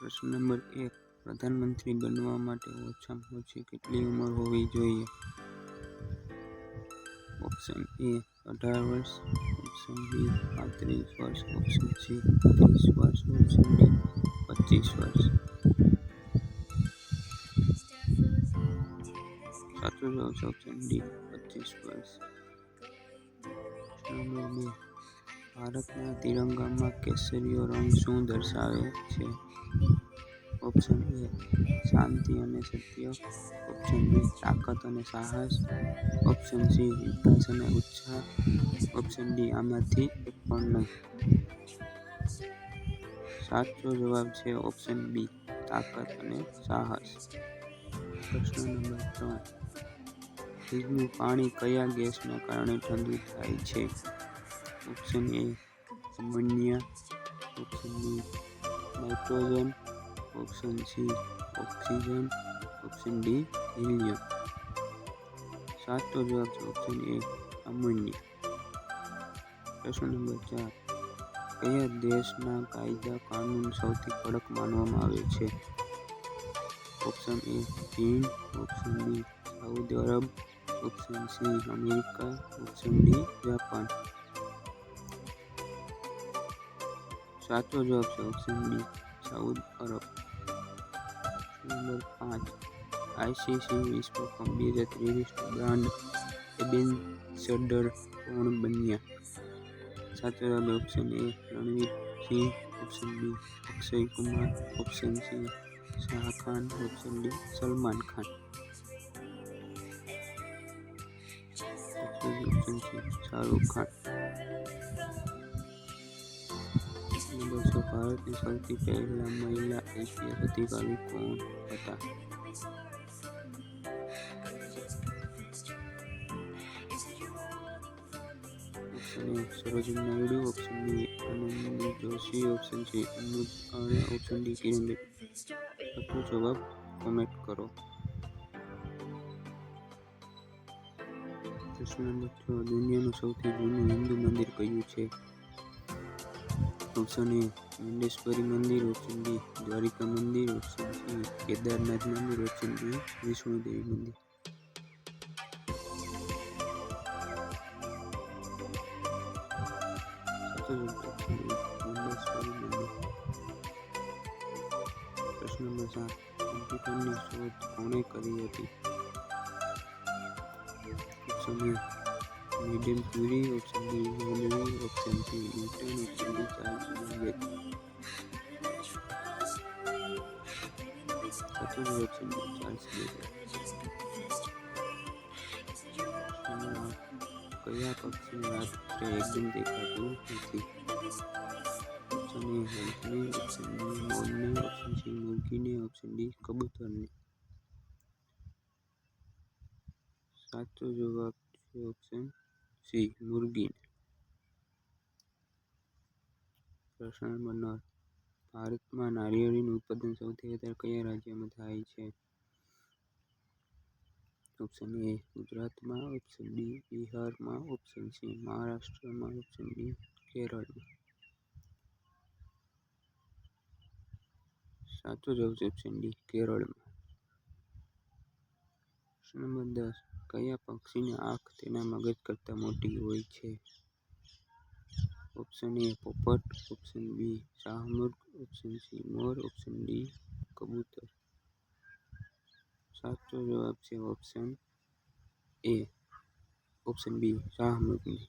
પ્રશ્ન નંબર એક, પ્રધાનમંત્રી બનવા માટે ઓછામાં ઓછી કેટલી ઉંમર હોવી જોઈએ? ઓપ્શન એ અઢાર વર્ષ. ઓપ્શન બી પાંત્રીસ વર્ષ. ઓપ્શન સી ત્રીસ વર્ષ. ઓપ્શન ડી પચીસ વર્ષ. સાચો જવાબ છે ઓપ્શન ડી પચીસ વર્ષ. પ્રશ્ન નંબર બે, ભારતના તિરંગામાં કેસરીયો રંગ શું દર્શાવે છે? ઓપ્શન એ શાંતિ અને સત્ય ઓપ્શન બી, તાકાત અને સાહસ ઓપ્શન સી વિકાસ અને ઉત્સાહ ઓપ્શન ડી આમાંથી એક પણ નહીં સાચો જવાબ છે ઓપ્શન બી તાકાત અને સાહસ. પ્રશ્ન નંબર ત્રણ. ફ્રીજનું પાણી કયા ગેસના કારણે ઠંડુ થાય છે? Option A ammonia option B nitrogen option C, oxygen, option D, helium. સાચો જવાબ છે ઓપ્શન એ, અમોનિયા. પ્રશ્ન નંબર ચાર, કયા દેશના કાયદા કાનૂન સૌથી કડક માનવામાં આવે છે? ઓપ્શન એ, ચીન, option B, Saudi Arab, option C, America, option D, Japan. સાચો જવાબ છે option B, Saud Arab. Number પાંચ આઈસીસી વિશ્વ કપ બે હજાર ત્રેવીસ બ્રાન્ડ એમ્બેસેડર કોણ બન્યા સાચો જવાબ option A Ranveer Singh option B Akshay Kumar option C Shah Khan option D Salman Khan option C Shahrukh Khan છ ભારતની સૌથી પહેલા મહિલા આઈપીએસ અધિકારી કોણ હતા? Sarojini option B Joshi. Option C અને ઓપ્શન ડી જવાબ કોમેન્ટ કરો. પ્રશ્ન નંબર છ, દુનિયાનું સૌથી જૂનું હિન્દુ મંદિર કયું છે? એ મુંડેશ્વરી મંદિર ઓપ્શન દ્વારિકા મંદિર ઓપ્શન કેદારનાથ મંદિર ઓપ્શન વિષ્ણુદેવી મંદિર. પ્રશ્ન નંબર સાત કોમ્પ્યુટરની શોધ કોણે કરી હતી? Option madam Curie option B Henry option C Newton option D સાચો જવાબ ઓપ્શન બી બેબેજ કયા પક્ષી રાત્રે એકદમ દેખાતું નથી? ઓપ્શન એ હંસને ઓપ્શન બી મોરને ઓપ્શન સી મુરગીને ઓપ્શન ડી કબૂતરને. સાચો જવાબ છે ઓપ્શન સી મુરગીને પ્રશ્ન નંબર ભારતમાં નારિયેળીનું ઉત્પાદન સૌથી વધારે કયા રાજ્યમાં થાય છે? ઓપ્શન એ ગુજરાતમાં. ઓપ્શન બી બિહારમાં. ઓપ્શન સી મહારાષ્ટ્રમાં. ઓપ્શન ડી કેરળમાં. સાચો જવાબ છે ઓપ્શન ડી કેરળમાં. પ્રશ્ન નંબર દસ. કયા પક્ષીની આંખ તેના મગજ કરતાં મોટી હોય છે? ઓપ્શન એ પોપટ. ઓપ્શન બી શાહમૃગ. ઓપ્શન સી મોર. ઓપ્શન ડી કબૂતર. સાચો જવાબ છે ઓપ્શન એ ઓપ્શન બી શાહમૃગની.